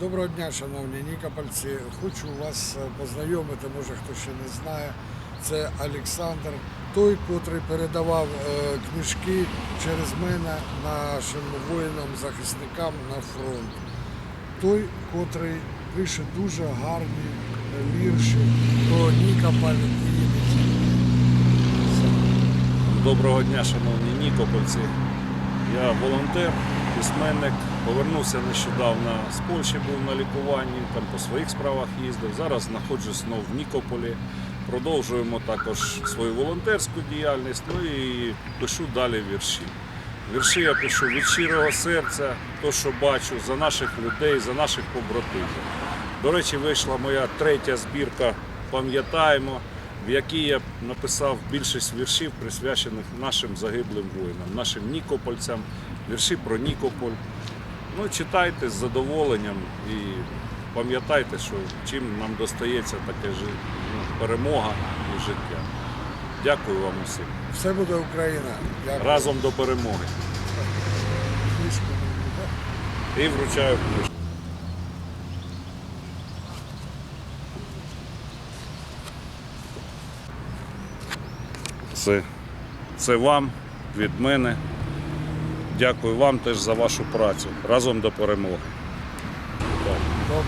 Доброго дня, шановні нікопольці. Хочу вас е, познайомити, може хто ще не знає. Це Олександр, той, котрий передавав е, книжки через мене нашим воїнам-захисникам на фронт. Той, котрий пише дуже гарні е, вірші про Нікополь і. Доброго дня, шановні нікопольці. Я волонтер, письменник. Повернувся нещодавно з Польщі, був на лікуванні, там по своїх справах їздив. Зараз знаходжусь знов в Нікополі. Продовжуємо також свою волонтерську діяльність, ну і пишу далі вірші. Вірші я пишу від щирого серця, то, що бачу, за наших людей, за наших побратимів. До речі, вийшла моя третя збірка Пам'ятаємо, в якій я написав більшість віршів, присвячених нашим загиблим воїнам, нашим нікопольцям, вірші про Нікополь. Ну, читайте з задоволенням і пам'ятайте, що чим нам достається таке ну, перемога і життя. Дякую вам усім. Все буде Україна. Дякую. Разом до перемоги. І вручаю книжку. Це, це вам від мене. Дякую вам теж за вашу працю. Разом до перемоги. Добре.